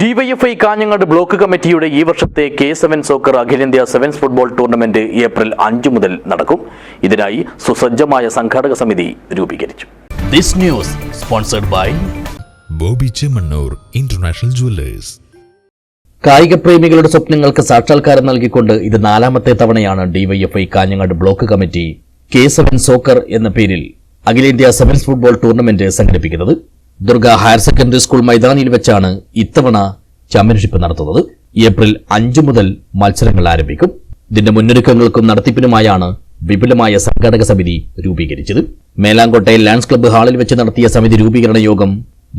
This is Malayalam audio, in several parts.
ഡിവൈഎഫ്ഐ കാഞ്ഞങ്ങാട് ബ്ലോക്ക് കമ്മിറ്റിയുടെ ഈ വർഷത്തെ കെ സെവൻ സോക്കർ അഖിലേന്ത്യാ സെവൻസ് ഫുട്ബോൾ ടൂർണമെന്റ് ഏപ്രിൽ അഞ്ചു മുതൽ നടക്കും. ഇതിനായി സുസജ്ജമായ സംഘാടക സമിതി രൂപീകരിച്ചു. This news sponsored by Bobby Chemmanur international jewellers. കായിക പ്രേമികളുടെ സ്വപ്നങ്ങൾക്ക് സാക്ഷാത്കാരം നൽകിക്കൊണ്ട് ഇത് നാലാമത്തെ തവണയാണ് DYFI Kanhangad block committee K seven soccer എന്ന പേരിൽ അഖിലേന്ത്യാ സെവൻസ് ഫുട്ബോൾ ടൂർണമെന്റ് സംഘടിപ്പിക്കുന്നത്. ദുർഗ ഹയർ സെക്കൻഡറി സ്കൂൾ മൈതാനിയിൽ വെച്ചാണ് ഇത്തവണ ചാമ്പ്യൻഷിപ്പ് നടത്തുന്നത്. ഏപ്രിൽ അഞ്ചു മുതൽ മത്സരങ്ങൾ ആരംഭിക്കും. ഇതിന്റെ മുന്നൊരുക്കങ്ങൾക്കും നടത്തിപ്പിനുമായാണ് വിപുലമായ സംഘാടക സമിതി രൂപീകരിച്ചത്. മേലാങ്കോട്ടെ ലാൻഡ്സ് ക്ലബ്ബ് ഹാളിൽ വെച്ച് നടത്തിയ സമിതി രൂപീകരണ യോഗം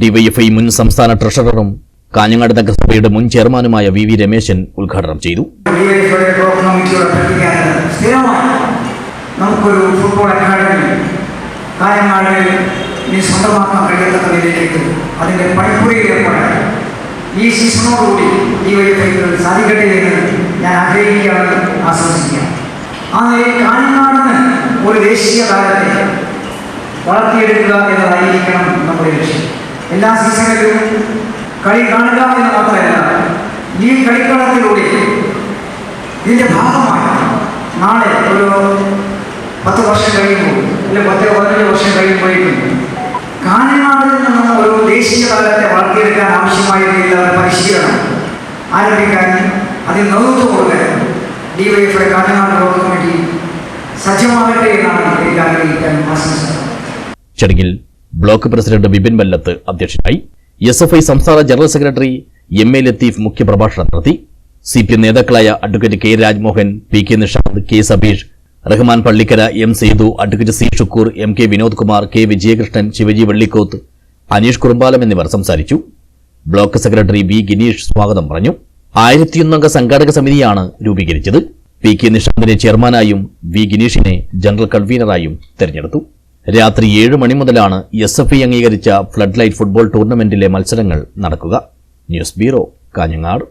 ഡിവൈഎഫ്ഐ മുൻ സംസ്ഥാന ട്രഷററും കാഞ്ഞങ്ങാട് നഗരസഭയുടെ മുൻ ചെയർമാനുമായ വി വി രമേശൻ ഉദ്ഘാടനം ചെയ്തു. നമുക്കൊരു ഫുട്ബോൾ അക്കാദമി കായങ്ങാടിൽ നീ സ്വന്തമാക്കാൻ കഴിയാത്ത നിലയിലേക്ക് അതിന്റെ പണിപ്പുരയിൽ ഏർപ്പെടാൻ. ഈ സീസണോടുകൂടി ഡിവൈഎഫ്ഐക്ക് സാധിക്കട്ടെ എന്ന് ഞാൻ ആഗ്രഹിക്കുകയാണ് ആശംസിക്കുക ആ നിലയിൽ കാഞ്ഞങ്ങാടിന് ഒരു ദേശീയ താരത്തെ വളർത്തിയെടുക്കുക എന്നതായിരിക്കണം നമ്മുടെ ലക്ഷ്യം. എല്ലാ സീസണിലും കളി കാണുക എന്ന് മാത്രമല്ല ഈ കളിക്കളത്തിലൂടെ ഇതിന്റെ ഭാഗമായി നാളെ ഒരു പത്ത് വർഷം കഴിയുമ്പോൾ അല്ലെങ്കിൽ പത്ത് പതിനഞ്ച് വർഷം കഴിയുമ്പോഴേക്കും കാഞ്ഞങ്ങാടിൽ നിന്നും ഒരു ദേശീയ തലത്തെ വളർത്തിയെടുക്കാൻ ആവശ്യമായ രീതിയിലുള്ള പരിശീലനം. ആരംഭിക്കാൻ അതിൽ നേതൃത്വം കൊടുക്കാൻ D Y F Kanhangad block committee സജ്ജമാകട്ടെ എന്നാണ് എനിക്ക് ആഗ്രഹിക്കാൻ ആശംസിച്ചത് ചടങ്ങിൽ ബ്ലോക്ക് പ്രസിഡന്റ് ബിപിൻ വല്ലത്ത് അധ്യക്ഷനായി എസ് എഫ് ഐ സംസ്ഥാന general secretary M A Latheef മുഖ്യപ്രഭാഷണം നടത്തി. സി പി എം നേതാക്കളായ advocate K Rajmohan P K Nishad K Sabeesh Rahman Pallikkara M Sethu advocate C Shukkoor M K Vinod Kumar K Vijayakrishnan Shivaji Vallikkoth Aneesh Kurumbalam എന്നിവർ സംസാരിച്ചു. ബ്ലോക്ക് സെക്രട്ടറി വി ഗിനീഷ് സ്വാഗതം പറഞ്ഞു. ആയിരത്തിയൊന്നംഗ സംഘാടക സമിതിയാണ് രൂപീകരിച്ചത്. പി കെ നിഷാന്തിനെ ചെയർമാനായും വി ഗിനീഷിനെ ജനറൽ കൺവീനറായും തെരഞ്ഞെടുത്തു. രാത്രി ഏഴ് മണി മുതലാണ് എസ് എഫ് ഐ അംഗീകരിച്ച ഫ്ലഡ് ലൈറ്റ് ഫുട്ബോൾ ടൂർണമെന്റിലെ മത്സരങ്ങൾ നടക്കുക. News bureau Kanhangad.